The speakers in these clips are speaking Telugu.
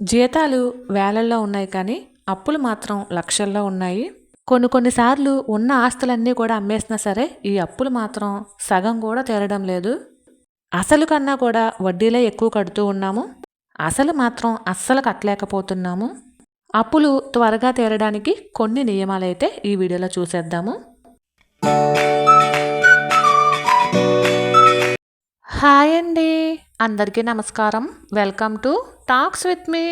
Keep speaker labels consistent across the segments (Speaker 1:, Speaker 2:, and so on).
Speaker 1: జీతాలు వేలల్లో ఉన్నాయి కానీ అప్పులు మాత్రం లక్షల్లో ఉన్నాయి. కొన్ని కొన్నిసార్లు ఉన్న ఆస్తులన్నీ కూడా అమ్మేసినా సరే ఈ అప్పులు మాత్రం సగం కూడా తీరడం లేదు. అసలు కన్నా కూడా వడ్డీలే ఎక్కువ కడుతూ ఉన్నాము. అసలు మాత్రం అస్సలు కట్టలేకపోతున్నాము. అప్పులు త్వరగా తీరడానికి కొన్ని నియమాలైతే ఈ వీడియోలో చూసేద్దాము. హాయ్ అండి. అందరికీ నమస్కారం. Welcome to talks with me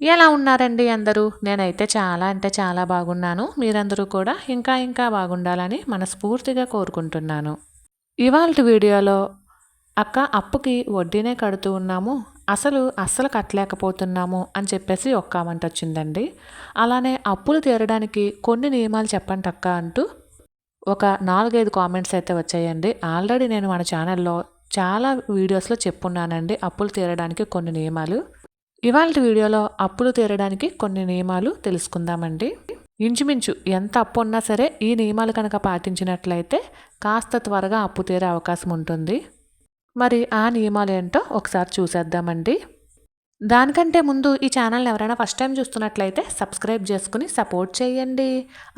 Speaker 1: ఎలా ఉన్నారండి అందరూ? నేనైతే చాలా అంటే చాలా బాగున్నాను. మీరందరూ కూడా ఇంకా ఇంకా బాగుండాలని మనస్ఫూర్తిగా కోరుకుంటున్నాను. ఇవాళ వీడియోలో అక్క అప్పుకి వడ్డీనే కడుతూ ఉన్నాము. అసలు అస్సలు కట్టలేకపోతున్నాము అని చెప్పేసి ఒక్క కామెంట్ వచ్చిందండి. అలానే అప్పులు తీరడానికి కొన్ని నియమాలు చెప్పండి అక్క అంటూ ఒక నాలుగైదు కామెంట్స్ అయితే వచ్చాయండి. ఆల్రెడీ నేను మన ఛానల్లో చాలా వీడియోస్లో చెప్పున్నానండి అప్పులు తీరడానికి కొన్ని నియమాలు. ఇవాళ వీడియోలో అప్పులు తీరడానికి కొన్ని నియమాలు తెలుసుకుందామండి. ఇంచుమించు ఎంత అప్పు ఉన్నా సరే ఈ నియమాలు కనుక పాటించినట్లయితే కాస్త త్వరగా అప్పు తీరే అవకాశం ఉంటుంది. మరి ఆ నియమాలు ఏంటో ఒకసారి చూసేద్దామండి. దానికంటే ముందు ఈ ఛానల్ని ఎవరైనా ఫస్ట్ టైం చూస్తున్నట్లయితే సబ్స్క్రైబ్ చేసుకుని సపోర్ట్ చేయండి.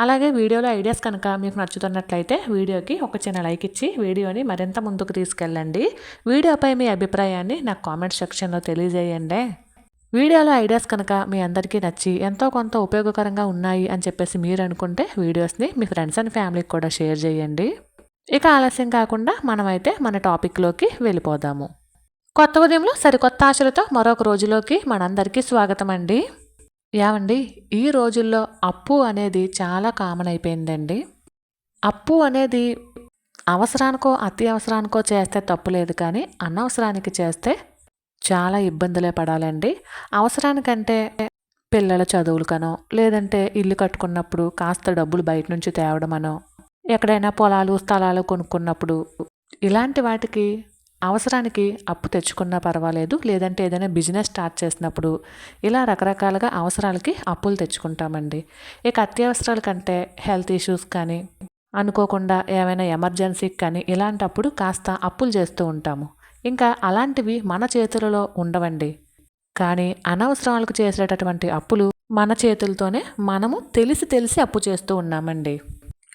Speaker 1: అలాగే వీడియోలో ఐడియాస్ కనుక మీకు నచ్చుతున్నట్లయితే వీడియోకి ఒక చిన్న లైక్ ఇచ్చి వీడియోని మరింత ముందుకు తీసుకెళ్ళండి. వీడియోపై మీ అభిప్రాయాన్ని నాకు కామెంట్ సెక్షన్లో తెలియజేయండి. వీడియోలో ఐడియాస్ కనుక మీ అందరికీ నచ్చి ఎంతో కొంత ఉపయోగకరంగా ఉన్నాయి అని చెప్పేసి మీరు అనుకుంటే వీడియోస్ని మీ ఫ్రెండ్స్ అండ్ ఫ్యామిలీకి కూడా షేర్ చేయండి. ఇక ఆలస్యం కాకుండా మనమైతే మన టాపిక్లోకి వెళ్ళిపోదాము. కొత్త ఉదయంలో సరికొత్త ఆశలతో మరొక రోజులోకి మనందరికీ స్వాగతం అండి యావండి ఈ రోజుల్లో అప్పు అనేది చాలా కామన్ అయిపోయిందండి. అప్పు అనేది అవసరానికో అత్యవసరానికో చేస్తే తప్పు లేదు కానీ అనవసరానికి చేస్తే చాలా ఇబ్బందులే పడాలండి. అవసరానికంటే పిల్లల చదువులకనో లేదంటే ఇల్లు కట్టుకున్నప్పుడు కాస్త డబ్బులు బయట నుంచి తేవడమనో ఎక్కడైనా పొలాలు స్థలాలు కొనుక్కున్నప్పుడు ఇలాంటి వాటికి అవసరానికి అప్పు తెచ్చుకున్నా పర్వాలేదు లేదంటే ఏదైనా బిజినెస్ స్టార్ట్ చేసినప్పుడు ఇలా రకరకాలుగా అవసరాలకి అప్పులు తెచ్చుకుంటామండి. ఇక అత్యవసరాల కంటే హెల్త్ ఇష్యూస్ కానీ అనుకోకుండా ఏమైనా ఎమర్జెన్సీకి కానీ ఇలాంటప్పుడు కాస్త అప్పులు చేస్తూ ఉంటాము. ఇంకా అలాంటివి మన చేతులలో ఉండవండి. కానీ అనవసరాలకు చేసేటటువంటి అప్పులు మన చేతులతోనే మనము తెలిసి తెలిసి అప్పు చేస్తూ ఉన్నామండి.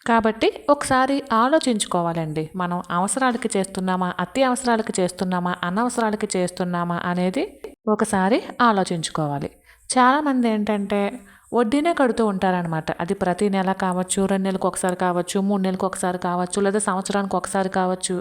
Speaker 1: కాబట్టి ఒకసారి ఆలోచించుకోవాలండి. మనం అవసరాలకి చేస్తున్నామా అత్యవసరాలకి చేస్తున్నామా అనవసరాలకి చేస్తున్నామా అనేది ఒకసారి ఆలోచించుకోవాలి. చాలామంది ఏంటంటే వడ్డీనే కడుతూ ఉంటారనమాట అది ప్రతి నెల కావచ్చు రెండు నెలలకు ఒకసారి కావచ్చు మూడు నెలలకు ఒకసారి కావచ్చు లేదా సంవత్సరానికి ఒకసారి కావచ్చు.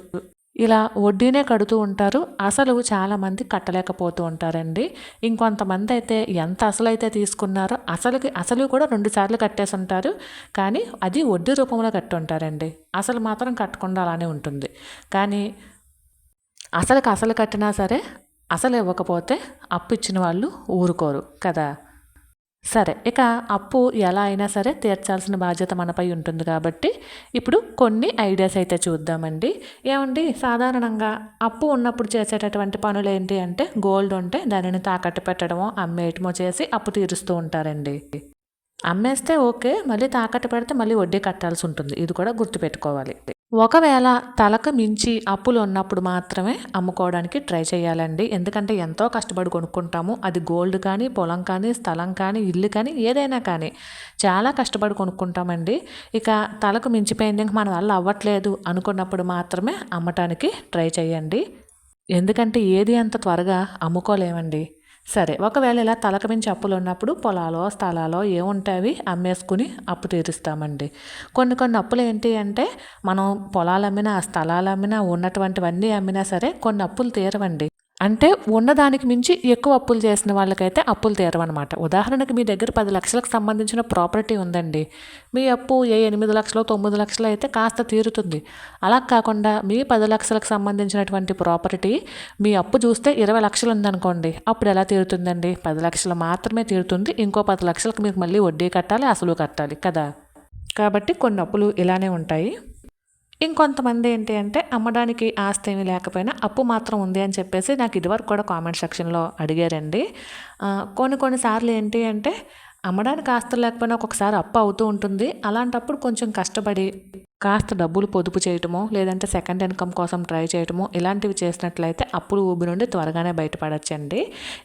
Speaker 1: ఇలా వడ్డీనే కడుతూ ఉంటారు. అసలు చాలామంది కట్టలేకపోతూ ఉంటారండి. ఇంకొంతమంది అయితే ఎంత అసలు అయితే తీసుకున్నారో అసలుకి అసలు కూడా రెండు సార్లు కట్టేసి ఉంటారు. కానీ అది వడ్డీ రూపంలో కట్టి ఉంటారండి అసలు మాత్రం కట్టకుండా అలానే ఉంటుంది. కానీ అసలుకి అసలు కట్టినా సరే అసలు ఇవ్వకపోతే అప్పు ఇచ్చిన వాళ్ళు ఊరుకోరు కదా. సరే ఇక అప్పు ఎలా అయినా సరే తీర్చాల్సిన బాధ్యత మనపై ఉంటుంది కాబట్టి ఇప్పుడు కొన్ని ఐడియాస్ అయితే చూద్దామండి. ఏమండి? సాధారణంగా అప్పు ఉన్నప్పుడు చేసేటటువంటి పనులు ఏంటి అంటే గోల్డ్ ఉంటే దానిని తాకట్టు పెట్టడమో అమ్మేయటమో చేసి అప్పు తీరుస్తూ ఉంటారండి. అమ్మేస్తే ఓకే మళ్ళీ తాకట్టు పెడితే మళ్ళీ వడ్డీ కట్టాల్సి ఉంటుంది. ఇది కూడా గుర్తుపెట్టుకోవాలి. ఒకవేళ తలకు మించి అప్పులు ఉన్నప్పుడు మాత్రమే అమ్ముకోవడానికి ట్రై చేయాలండి. ఎందుకంటే ఎంతో కష్టపడి కొనుక్కుంటాము. అది గోల్డ్ కానీ పొలం కానీ స్థలం కానీ ఇల్లు కానీ ఏదైనా కానీ చాలా కష్టపడి కొనుక్కుంటామండి. ఇక తలకు మించిపోయింది మన వల్ల అవ్వట్లేదు అనుకున్నప్పుడు మాత్రమే అమ్మటానికి ట్రై చేయండి. ఎందుకంటే ఏది అంత త్వరగా అమ్ముకోలేమండి. సరే ఒకవేళ ఇలా తలక మించి అప్పులు ఉన్నప్పుడు పొలాలో స్థలాలో ఏముంటాయి అమ్మేసుకుని అప్పు తీరుస్తామండి. కొన్ని కొన్ని అప్పులు ఏంటి అంటే మనం పొలాలు అమ్మినా స్థలాలు అమ్మినా ఉన్నటువంటివన్నీ అమ్మినా సరే కొన్ని అప్పులు తీరవండి. అంటే ఉన్నదానికి మించి ఎక్కువ అప్పులు చేసిన వాళ్ళకైతే అప్పులు తీరవన్నమాట. ఉదాహరణకు మీ దగ్గర పది లక్షలకు సంబంధించిన ప్రాపర్టీ ఉందండి. మీ అప్పు ఏ ఎనిమిది లక్షలు తొమ్మిది లక్షలు అయితే కాస్త తీరుతుంది. అలా కాకుండా మీ పది లక్షలకు సంబంధించినటువంటి ప్రాపర్టీ మీ అప్పు చూస్తే ఇరవై లక్షలు ఉందనుకోండి అప్పుడు ఎలా తీరుతుందండి? పది లక్షలు మాత్రమే తీరుతుంది ఇంకో పది లక్షలకు మీకు మళ్ళీ వడ్డీ కట్టాలి అసలు కట్టాలి కదా. కాబట్టి కొన్ని అప్పులు ఇలానే ఉంటాయి. ఇంకొంతమంది ఏంటి అంటే అమ్మడానికి ఆస్తి ఏమీ లేకపోయినా అప్పు మాత్రం ఉంది అని చెప్పేసి నాకు ఇదివరకు కూడా కామెంట్ సెక్షన్లో అడిగారండి. కొన్ని కొన్నిసార్లు ఏంటి అంటే అమ్మడానికి ఆస్తులు లేకపోయినా ఒక్కొక్కసారి అప్పు అవుతూ ఉంటుంది. అలాంటప్పుడు కొంచెం కష్టపడి కాస్త డబ్బులు పొదుపు చేయటమో లేదంటే సెకండ్ ఇన్కమ్ కోసం ట్రై చేయటమో ఇలాంటివి చేసినట్లయితే అప్పులు ఊబి నుండి త్వరగానే బయటపడచ్చండి.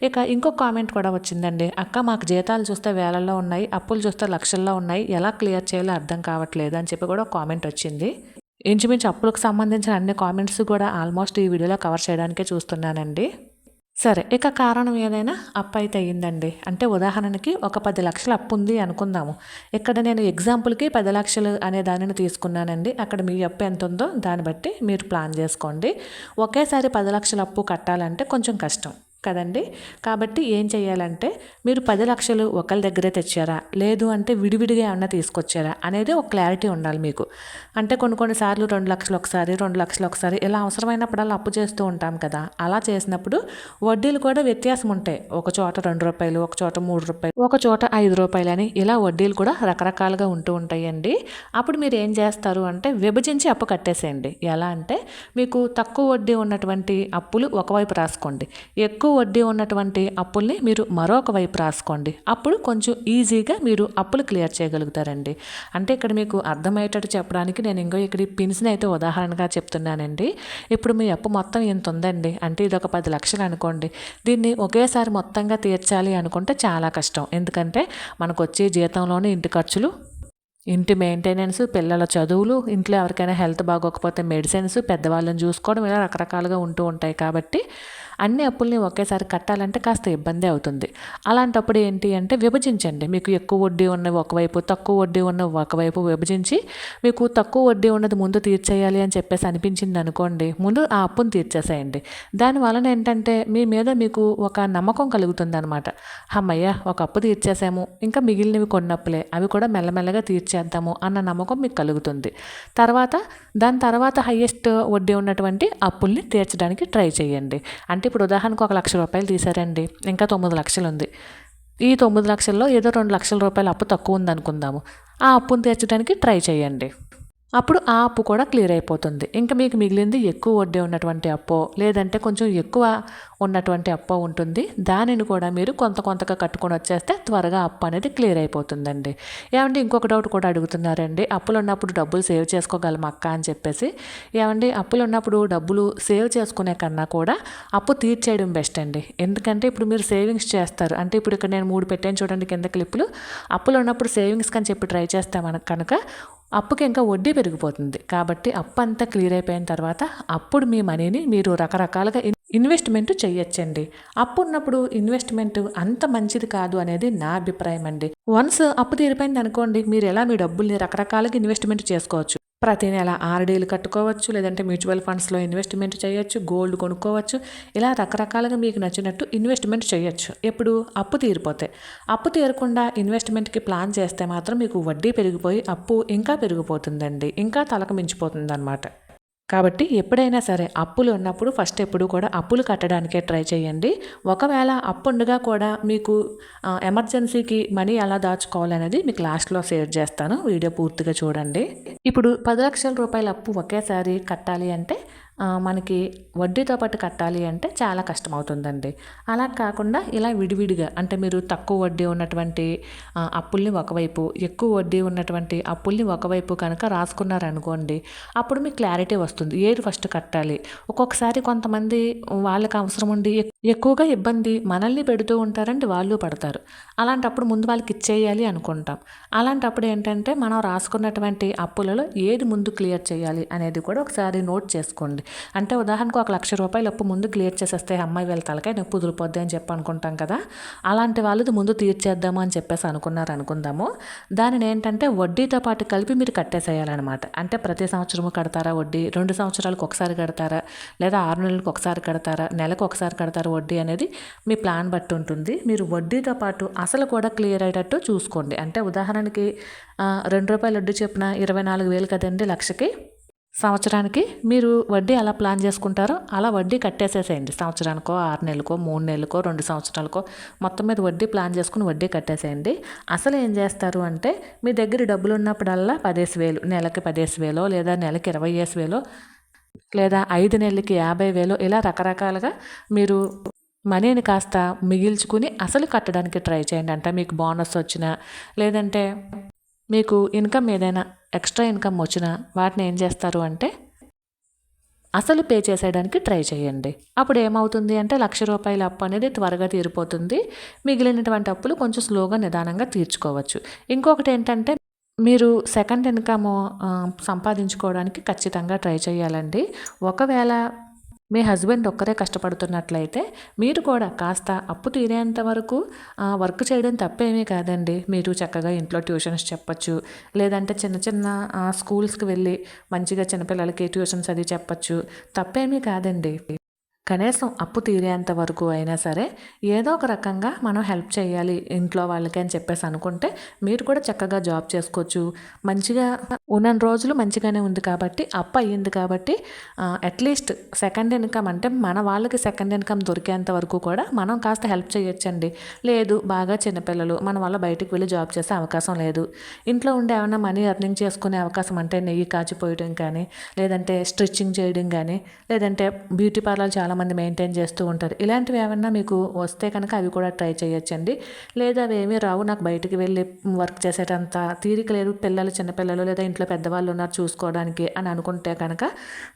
Speaker 1: ఇక ఇంకో కామెంట్ కూడా వచ్చిందండి. అక్క మాకు జీతాలు చూస్తే వేలల్లో ఉన్నాయి అప్పులు చూస్తే లక్షల్లో ఉన్నాయి ఎలా క్లియర్ చేయాలో అర్థం కావట్లేదు అని చెప్పి కూడా కామెంట్ వచ్చింది. ఇంచుమించు అప్పులకు సంబంధించిన అన్ని కామెంట్స్ కూడా ఆల్మోస్ట్ ఈ వీడియోలో కవర్ చేయడానికే చూస్తున్నానండి. సరే ఇక కారణం ఏదైనా అప్పు అయితే అయ్యిందండి. అంటే ఉదాహరణకి ఒక పది లక్షలు అప్పు ఉంది అనుకుందాము. ఇక్కడ నేను ఎగ్జాంపుల్కి పది లక్షలు అనే దానిని తీసుకున్నానండి. అక్కడ మీ అప్పు ఎంత ఉందో దాన్ని బట్టి మీరు ప్లాన్ చేసుకోండి. ఒకేసారి పది లక్షల అప్పు కట్టాలంటే కొంచెం కష్టం. కదండి? కాబట్టి ఏం చేయాలంటే మీరు పది లక్షలు ఒకరి దగ్గరే తెచ్చారా? లేదు అంటే విడివిడిగా ఏమన్నా తీసుకొచ్చారా? అనేది ఒక క్లారిటీ ఉండాలి మీకు. అంటే కొన్ని కొన్నిసార్లు రెండు లక్షలు ఒకసారి రెండు లక్షలు ఒకసారి ఇలా అవసరమైనప్పుడల్లా అప్పు చేస్తూ ఉంటాం కదా. అలా చేసినప్పుడు వడ్డీలు కూడా వ్యత్యాసం ఉంటాయి. ఒక చోట రెండు రూపాయలు ఒక చోట మూడు రూపాయలు ఒక చోట ఐదు రూపాయలు అని ఇలా వడ్డీలు కూడా రకరకాలుగా ఉంటూ ఉంటాయండి. అప్పుడు మీరు ఏం చేస్తారు అంటే విభజించి అప్పు కట్టేసేయండి. ఎలా అంటే మీకు తక్కువ వడ్డీ ఉన్నటువంటి అప్పులు ఒకవైపు రాసుకోండి. ఎక్కువ వడ్డీ ఉన్నటువంటి అప్పుల్ని మీరు మరొక వైపు రాసుకోండి. అప్పుడు కొంచెం ఈజీగా మీరు అప్పులు క్లియర్ చేయగలుగుతారండి. అంటే ఇక్కడ మీకు అర్థమయ్యేటట్టు చెప్పడానికి నేను ఇంకో ఇక్కడ ఈ పిన్స్ని అయితే ఉదాహరణగా చెప్తున్నానండి. ఇప్పుడు మీ అప్పు మొత్తం ఇంత ఉందండి? అంటే ఇది ఒక పది లక్షలు అనుకోండి. దీన్ని ఒకేసారి మొత్తంగా తీర్చాలి అనుకుంటే చాలా కష్టం. ఎందుకంటే మనకు వచ్చే జీతంలోనే ఇంటి ఖర్చులు ఇంటి మెయింటెనెన్స్ పిల్లల చదువులు ఇంట్లో ఎవరికైనా హెల్త్ బాగోకపోతే మెడిసిన్స్ పెద్దవాళ్ళని చూసుకోవడం ఇలా రకరకాలుగా ఉంటూ ఉంటాయి కాబట్టి అన్ని అప్పుల్ని ఒకేసారి కట్టాలంటే కాస్త ఇబ్బంది అవుతుంది. అలాంటప్పుడు ఏంటి అంటే విభజించండి. మీకు ఎక్కువ వడ్డీ ఉన్నవి ఒకవైపు తక్కువ వడ్డీ ఉన్నవి ఒకవైపు విభజించి మీకు తక్కువ వడ్డీ ఉన్నది ముందు తీర్చేయాలి అని చెప్పేసి అనిపించింది అనుకోండి ముందు ఆ అప్పును తీర్చేసేయండి. దాని వలన ఏంటంటే మీ మీద మీకు ఒక నమ్మకం కలుగుతుంది అనమాట అమ్మయ్య ఒక అప్పు తీర్చేసాము ఇంకా మిగిలినవి కొన్నప్పులే అవి కూడా మెల్లమెల్లగా తీర్చేద్దాము అన్న నమ్మకం మీకు కలుగుతుంది. తర్వాత దాని తర్వాత హయ్యెస్ట్ వడ్డీ ఉన్నటువంటి అప్పుల్ని తీర్చడానికి ట్రై చేయండి. అంటే ఇప్పుడు ఉదాహరణకు ఒక లక్ష రూపాయలు తీసారండి ఇంకా తొమ్మిది లక్షలు ఉంది ఈ తొమ్మిది లక్షల్లో ఏదో రెండు లక్షల రూపాయలు అప్పు తక్కువ ఉంది అనుకుందాము ఆ అప్పును తీర్చడానికి ట్రై చేయండి. అప్పుడు ఆ అప్పు కూడా క్లియర్ అయిపోతుంది. ఇంకా మీకు మిగిలింది ఎక్కువ వడ్డీ ఉన్నటువంటి అప్పో లేదంటే కొంచెం ఎక్కువ ఉన్నటువంటి అప్పో ఉంటుంది. దానిని కూడా మీరు కొంత కొంతగా కట్టుకొని వచ్చేస్తే త్వరగా అప్పు అనేది క్లియర్ అయిపోతుందండి. ఏమండి ఇంకొక డౌట్ కూడా అడుగుతున్నారండి. అప్పులు ఉన్నప్పుడు డబ్బులు సేవ్ చేసుకోగలం అక్క అని చెప్పేసి. ఏమండి అప్పులు ఉన్నప్పుడు డబ్బులు సేవ్ చేసుకునే కన్నా కూడా అప్పు తీర్చేయడం బెస్ట్ అండి. ఎందుకంటే ఇప్పుడు మీరు సేవింగ్స్ చేస్తారు. అంటే ఇప్పుడు ఇక్కడ నేను మూడు పెట్టాను చూడండి కింద క్లిప్పులు. అప్పులు ఉన్నప్పుడు సేవింగ్స్ కని చెప్పి ట్రై చేస్తే మనకు కనుక అప్పుకి ఇంకా వడ్డీ పెరిగిపోతుంది. కాబట్టి అప్పు అంతా క్లియర్ అయిపోయిన తర్వాత అప్పుడు మీ మనీని మీరు రకరకాలుగా ఇన్వెస్ట్మెంట్ చేయొచ్చండి అప్పు ఉన్నప్పుడు ఇన్వెస్ట్మెంట్ అంత మంచిది కాదు అనేది నా అభిప్రాయం అండి వన్స్ అప్పు తీరిపోయింది అనుకోండి మీరు ఎలా మీ డబ్బుల్ని రకరకాలుగా ఇన్వెస్ట్మెంట్ చేసుకోవచ్చు? ప్రతి నెల ఆర్డీలు కట్టుకోవచ్చు లేదంటే మ్యూచువల్ ఫండ్స్లో ఇన్వెస్ట్మెంట్ చేయొచ్చు గోల్డ్ కొనుక్కోవచ్చు. ఇలా రకరకాలుగా మీకు నచ్చినట్టు ఇన్వెస్ట్మెంట్ చేయొచ్చు. ఎప్పుడు? అప్పు తీరిపోతే. అప్పు తీరకుండా ఇన్వెస్ట్మెంట్కి ప్లాన్ చేస్తే మాత్రం మీకు వడ్డీ పెరిగిపోయి అప్పు ఇంకా పెరిగిపోతుందండి. ఇంకా తలకు మించిపోతుంది అనమాట కాబట్టి ఎప్పుడైనా సరే అప్పులు ఉన్నప్పుడు ఫస్ట్ ఎప్పుడు కూడా అప్పులు కట్టడానికే ట్రై చేయండి. ఒకవేళ అప్పుండగా కూడా మీకు ఎమర్జెన్సీకి మనీ ఎలా దాచుకోవాలనేది మీకు లాస్ట్లో షేర్ చేస్తాను. వీడియో పూర్తిగా చూడండి. ఇప్పుడు పది లక్షల రూపాయల అప్పు ఒకేసారి కట్టాలి అంటే మనకి వడ్డీతో పాటు కట్టాలి అంటే చాలా కష్టం అవుతుందండి అలా కాకుండా ఇలా విడివిడిగా అంటే మీరు తక్కువ వడ్డీ ఉన్నటువంటి అప్పుల్ని ఒకవైపు ఎక్కువ వడ్డీ ఉన్నటువంటి అప్పుల్ని ఒకవైపు కనుక రాసుకున్నారనుకోండి అప్పుడు మీకు క్లారిటీ వస్తుంది. ఏది ఫస్ట్ కట్టాలి? ఒక్కొక్కసారి కొంతమంది వాళ్ళకి అవసరం ఉండి ఎక్కువగా ఇబ్బంది మనల్ని పెడుతూ ఉంటారంటే వాళ్ళు పడతారు. అలాంటప్పుడు ముందు వాళ్ళకి ఇచ్చేయాలి అనుకుంటాం. అలాంటప్పుడు ఏంటంటే మనం రాసుకున్నటువంటి అప్పులలో ఏది ముందు క్లియర్ చేయాలి అనేది కూడా ఒకసారి నోట్ చేసుకోండి. అంటే ఉదాహరణకు ఒక లక్ష రూపాయలు అప్పు ముందు క్లియర్ చేసేస్తే అమ్మాయి వీళ్ళ తలకాయ నొప్పి కుదిరిపోద్ది అని చెప్పి అనుకుంటాం కదా అలాంటి వాళ్ళది ముందు తీర్చేద్దాము అని చెప్పేసి అనుకున్నారు అనుకుందాము. దానిని ఏంటంటే వడ్డీతో పాటు కలిపి మీరు కట్టేసేయాలన్నమాట. అంటే ప్రతి సంవత్సరము కడతారా వడ్డీ? రెండు సంవత్సరాలకు ఒకసారి కడతారా? లేదా ఆరు నెలలకు ఒకసారి కడతారా? నెలకు ఒకసారి కడతారా వడ్డీ అనేది మీ ప్లాన్ బట్టి ఉంటుంది. మీరు వడ్డీతో పాటు అసలు కూడా క్లియర్ అయ్యేటట్టు చూసుకోండి. అంటే ఉదాహరణకి రెండు రూపాయల వడ్డీ చెప్పిన ఇరవై నాలుగు వేలు కదండి లక్షకి సంవత్సరానికి మీరు వడ్డీ ఎలా ప్లాన్ చేసుకుంటారో అలా వడ్డీ కట్టేసేసేయండి. సంవత్సరానికో ఆరు నెలలకో మూడు నెలలకో రెండు సంవత్సరాలకో మొత్తం మీద వడ్డీ ప్లాన్ చేసుకుని వడ్డీ కట్టేసేయండి. అసలు ఏం చేస్తారు అంటే మీ దగ్గర డబ్బులు ఉన్నప్పుడల్లా పదేసి వేలు నెలకి పదేసి వేలో లేదా నెలకి ఇరవై వేసి వేలో లేదా ఐదు నెలలకి యాభై వేలు ఇలా రకరకాలుగా మీరు మనీని కాస్త మిగిల్చుకుని అసలు కట్టడానికి ట్రై చేయండి. అంటే మీకు బోనస్ వచ్చినా లేదంటే మీకు ఇన్కమ్ ఏదైనా ఎక్స్ట్రా ఇన్కమ్ వచ్చినా వాటిని ఏం చేస్తారు అంటే అసలు పే చేసేయడానికి ట్రై చేయండి. అప్పుడు ఏమవుతుంది అంటే లక్ష రూపాయల అప్పు అనేది త్వరగా తీరిపోతుంది. మిగిలినటువంటి అప్పులు కొంచెం స్లోగా నిదానంగా తీర్చుకోవచ్చు. ఇంకొకటి ఏంటంటే మీరు సెకండ్ ఇన్కమ్ సంపాదించుకోవడానికి ఖచ్చితంగా ట్రై చేయాలండి. ఒకవేళ మీ హస్బెండ్ ఒక్కరే కష్టపడుతున్నట్లయితే మీరు కూడా కాస్త అప్పు తీరేంత వరకు వర్క్ చేయడం తప్పేమీ కాదండి. మీరు చక్కగా ఇంట్లో ట్యూషన్స్ చెప్పచ్చు. లేదంటే చిన్న చిన్న స్కూల్స్కి వెళ్ళి మంచిగా చిన్నపిల్లలకి ట్యూషన్స్ అది చెప్పచ్చు. తప్పేమీ కాదండి. కనీసం అప్పు తీరేంత వరకు అయినా సరే ఏదో ఒక రకంగా మనం హెల్ప్ చేయాలి ఇంట్లో వాళ్ళకి అని చెప్పేసి అనుకుంటే మీరు కూడా చక్కగా జాబ్ చేసుకోవచ్చు. మంచిగా ఉన్న రోజులు మంచిగానే ఉంది కాబట్టి అప్పు అయ్యింది కాబట్టి అట్లీస్ట్ సెకండ్ ఇన్కమ్ అంటే మన వాళ్ళకి సెకండ్ ఇన్కమ్ దొరికేంత వరకు కూడా మనం కాస్త హెల్ప్ చేయొచ్చండి. లేదు బాగా చిన్నపిల్లలు మన వాళ్ళ బయటికి వెళ్ళి జాబ్ చేసే అవకాశం లేదు. ఇంట్లో ఉండే ఏమైనా మనీ ఎర్నింగ్ చేసుకునే అవకాశం అంటే నెయ్యి కాచిపోయడం కానీ లేదంటే స్టిచ్చింగ్ చేయడం కానీ లేదంటే బ్యూటీ పార్లర్ చాలా చాలామంది మెయింటైన్ చేస్తూ ఉంటారు. ఇలాంటివి ఏమన్నా మీకు వస్తే కనుక అవి కూడా ట్రై చేయొచ్చండి. లేదా అవి ఏమీ రావు నాకు బయటికి వెళ్ళి వర్క్ చేసేటంత తీరిక లేదు. పిల్లలు చిన్నపిల్లలు లేదా ఇంట్లో పెద్దవాళ్ళు ఉన్నారు చూసుకోవడానికి అని అనుకుంటే కనుక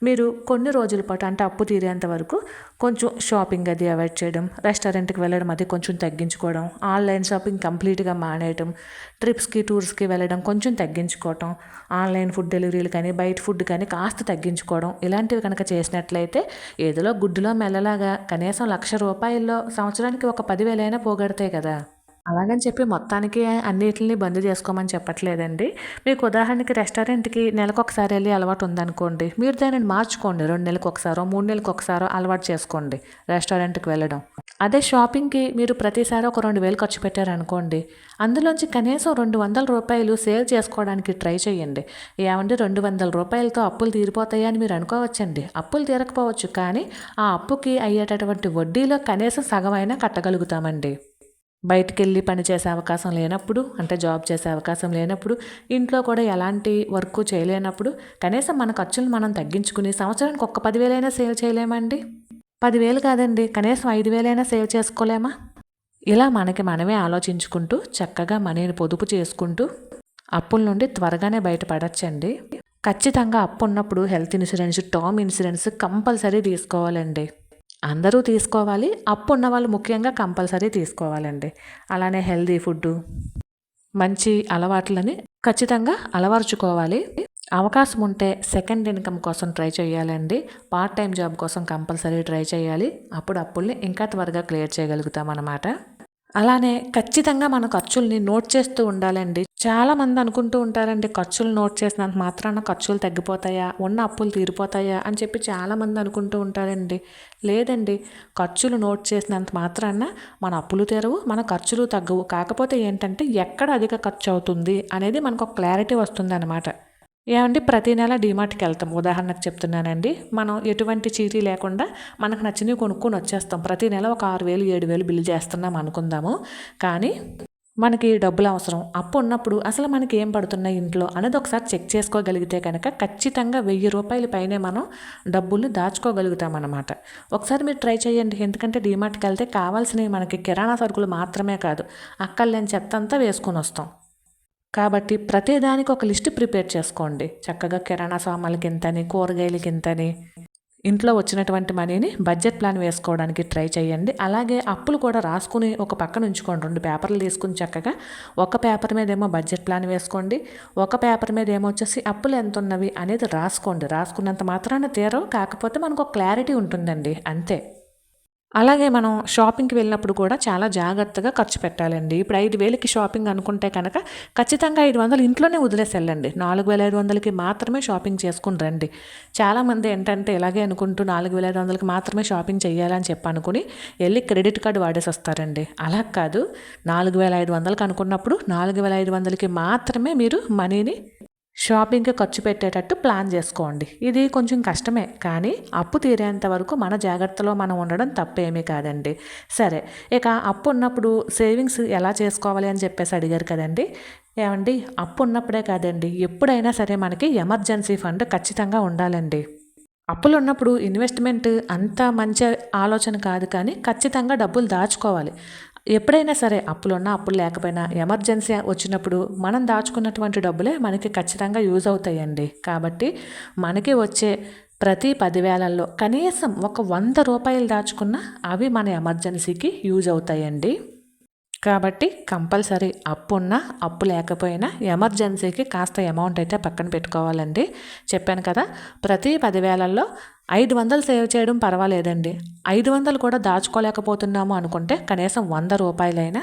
Speaker 1: మీరు కొన్ని రోజుల పాటు అంటే అప్పు తీరేంత వరకు కొంచెం షాపింగ్ అది అవాయిడ్ చేయడం రెస్టారెంట్కి వెళ్ళడం అది కొంచెం తగ్గించుకోవడం ఆన్లైన్ షాపింగ్ కంప్లీట్గా మానేయడం ట్రిప్స్కి టూర్స్కి వెళ్ళడం కొంచెం తగ్గించుకోవటం ఆన్లైన్ ఫుడ్ డెలివరీలు కానీ బయట ఫుడ్ కానీ కాస్త తగ్గించుకోవడం ఇలాంటివి కనుక చేసినట్లయితే ఏదో గుడ్డులో మెల్లలాగా కనీసం లక్ష రూపాయల్లో సంవత్సరానికి ఒక పదివేలైనా పోగొడతాయి కదా. అలాగని చెప్పి మొత్తానికి అన్నిటిని బంద్ చేసుకోమని చెప్పట్లేదండి. మీకు ఉదాహరణకి రెస్టారెంట్కి నెలకు ఒకసారి వెళ్ళి అలవాటు ఉందనుకోండి. మీరు దానిని మార్చుకోండి. రెండు నెలలకు ఒకసారో మూడు నెలలకు ఒకసారో అలవాటు చేసుకోండి. రెస్టారెంట్కి వెళ్ళడం. అదే షాపింగ్కి మీరు ప్రతిసారి ఒక రెండు వేలు ఖర్చు పెట్టారనుకోండి అందులోంచి కనీసం రెండు వందల రూపాయలు సేవ్ చేసుకోవడానికి ట్రై చేయండి. ఏమంటే రెండు వందల రూపాయలతో అప్పులు తీరిపోతాయి అని మీరు అనుకోవచ్చండి. అప్పులు తీరకపోవచ్చు కానీ ఆ అప్పుకి అయ్యేటటువంటి వడ్డీలో కనీసం సగమైనా కట్టగలుగుతామండి. బయటికి వెళ్ళి పని చేసే అవకాశం లేనప్పుడు అంటే జాబ్ చేసే అవకాశం లేనప్పుడు ఇంట్లో కూడా ఎలాంటి వర్క్ చేయలేనప్పుడు కనీసం మన ఖర్చులు మనం తగ్గించుకుని సంవత్సరానికి ఒక్క పదివేలైనా సేవ్ చేయలేమండి. పదివేలు కాదండి. కనీసం ఐదు వేలైనా సేవ్ చేసుకోలేమా? ఇలా మనకి మనమే ఆలోచించుకుంటూ చక్కగా మనీని పొదుపు చేసుకుంటూ అప్పుల నుండి త్వరగానే బయటపడచ్చండి. ఖచ్చితంగా అప్పు ఉన్నప్పుడు health insurance term insurance compulsory తీసుకోవాలండి. అందరూ తీసుకోవాలి. అప్పు ఉన్న వాళ్ళు ముఖ్యంగా కంపల్సరీ తీసుకోవాలండి. అలానే హెల్దీ ఫుడ్ మంచి అలవాట్లని ఖచ్చితంగా అలవరుచుకోవాలి. అవకాశం ఉంటే సెకండ్ ఇన్కమ్ కోసం ట్రై చేయాలండి. పార్ట్ టైం జాబ్ కోసం కంపల్సరీ ట్రై చేయాలి. అప్పుడు అప్పుల్ని ఇంకా త్వరగా క్లియర్ చేయగలుగుతాం అన్నమాట అలానే ఖచ్చితంగా మన ఖర్చుల్ని నోట్ చేస్తూ ఉండాలండి. చాలామంది అనుకుంటూ ఉంటారండి ఖర్చులు నోట్ చేసినంత మాత్రాన ఖర్చులు తగ్గిపోతాయా? ఉన్న అప్పులు తీరిపోతాయా? అని చెప్పి చాలామంది అనుకుంటూ ఉంటారండి. లేదండి ఖర్చులు నోట్ చేసినంత మాత్రాన మన అప్పులు తెరవు మన ఖర్చులు తగ్గవు. కాకపోతే ఏంటంటే ఎక్కడ అధిక ఖర్చు అవుతుంది అనేది మనకు ఒక క్లారిటీ వస్తుంది ఏమండి ప్రతి నెల డిమార్ట్కి వెళ్తాం. ఉదాహరణకు చెప్తున్నానండి. మనం ఎటువంటి చీటీ లేకుండా మనకు నచ్చినవి కొనుక్కొని వచ్చేస్తాం. ప్రతి నెల ఒక ఆరు వేలు ఏడు వేలు బిల్లు చేస్తున్నాం అనుకుందాము. కానీ మనకి డబ్బులు అవసరం. అప్పు ఉన్నప్పుడు అసలు మనకి ఏం పడుతున్నాయి ఇంట్లో అనేది ఒకసారి చెక్ చేసుకోగలిగితే కనుక ఖచ్చితంగా వెయ్యి రూపాయల పైనే మనం డబ్బులు దాచుకోగలుగుతాం అనమాట ఒకసారి మీరు ట్రై చేయండి. ఎందుకంటే డిమార్ట్కి వెళ్తే కావాల్సినవి మనకి కిరాణా సరుకులు మాత్రమే కాదు. అక్కర్లేని చెత్త అంతా వేసుకొని వస్తాం. కాబట్టి ప్రతిదానికి ఒక లిస్ట్ ప్రిపేర్ చేసుకోండి. చక్కగా కిరాణా సామాన్లకి ఇంతని కూరగాయలకి ఇంతని ఇంట్లో వచ్చినటువంటి మనీని బడ్జెట్ ప్లాన్ వేసుకోవడానికి ట్రై చేయండి. అలాగే అప్పులు కూడా రాసుకుని ఒక పక్కన ఉంచుకోండి. రెండు పేపర్లు తీసుకుని చక్కగా ఒక పేపర్ మీద ఏమో బడ్జెట్ ప్లాన్ వేసుకోండి. ఒక పేపర్ మీద ఏమో వచ్చేసి అప్పులు ఎంత ఉన్నవి అనేది రాసుకోండి. రాసుకున్నంత మాత్రాన తీరవు. కాకపోతే మనకు ఒక క్లారిటీ ఉంటుందండి. అంతే. అలాగే మనం షాపింగ్కి వెళ్ళినప్పుడు కూడా చాలా జాగ్రత్తగా ఖర్చు పెట్టాలండి. ఇప్పుడు ఐదు వేలకి షాపింగ్ అనుకుంటే కనుక ఖచ్చితంగా ఐదు వందలు ఇంట్లోనే వదిలేసి వెళ్ళండి నాలుగు వేల ఐదు వందలకి మాత్రమే షాపింగ్ చేసుకుని రండి. చాలామంది ఏంటంటే ఇలాగే అనుకుంటూ నాలుగు వేల ఐదు వందలకి మాత్రమే షాపింగ్ చేయాలని చెప్పి అనుకుని వెళ్ళి క్రెడిట్ కార్డు వాడేసి వస్తారండి అలా కాదు. నాలుగు వేల ఐదు వందలకి అనుకున్నప్పుడు నాలుగు వేల ఐదు వందలకి మాత్రమే మీరు మనీని షాపింగ్కి ఖర్చు పెట్టేటట్టు ప్లాన్ చేసుకోండి. ఇది కొంచెం కష్టమే కానీ అప్పు తీరేంత వరకు మన జాగ్రత్తలో మనం ఉండడం తప్పేమీ కాదండి. సరే ఇక అప్పు ఉన్నప్పుడు సేవింగ్స్ ఎలా చేసుకోవాలి అని చెప్పేసి అడిగారు కదండి? ఏమండి? అప్పు ఉన్నప్పుడే కాదండి. ఎప్పుడైనా సరే మనకి ఎమర్జెన్సీ ఫండ్ ఖచ్చితంగా ఉండాలండి. అప్పులు ఉన్నప్పుడు ఇన్వెస్ట్మెంట్ అంత మంచి ఆలోచన కాదు కానీ ఖచ్చితంగా డబ్బులు దాచుకోవాలి. ఎప్పుడైనా సరే అప్పులున్నా అప్పులు లేకపోయినా ఎమర్జెన్సీ వచ్చినప్పుడు మనం దాచుకున్నటువంటి డబ్బులే మనకి ఖచ్చితంగా యూజ్ అవుతాయండి. కాబట్టి మనకి వచ్చే ప్రతి పదివేలల్లో కనీసం ఒక వంద రూపాయలు దాచుకున్నా అవి మన ఎమర్జెన్సీకి యూజ్ అవుతాయండి. కాబట్టి కంపల్సరీ అప్పు ఉన్నా అప్పు లేకపోయినా ఎమర్జెన్సీకి కాస్త అమౌంట్ అయితే పక్కన పెట్టుకోవాలండి. చెప్పాను కదా ప్రతి పదివేలల్లో ఐదు వందలు సేవ్ చేయడం పర్వాలేదండి. ఐదు వందలు కూడా దాచుకోలేకపోతున్నాము అనుకుంటే కనీసం వంద రూపాయలైనా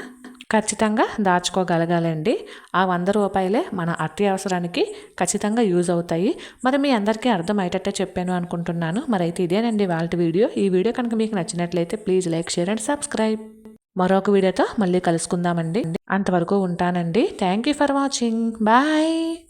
Speaker 1: ఖచ్చితంగా దాచుకోగలగాలండి. ఆ వంద రూపాయలే మన అత్యవసరానికి ఖచ్చితంగా యూజ్ అవుతాయి. మరి మీ అందరికీ అర్థమయ్యేటట్టే చెప్పాను అనుకుంటున్నాను. మరి అయితే ఇదేనండి వాళ్ళ వీడియో. ఈ వీడియో కనుక మీకు నచ్చినట్లయితే please like share and subscribe. మరొక వీడియోతో మళ్ళీ కలుసుకుందామండి. అంతవరకు ఉంటానండి. Thank you for watching. Bye.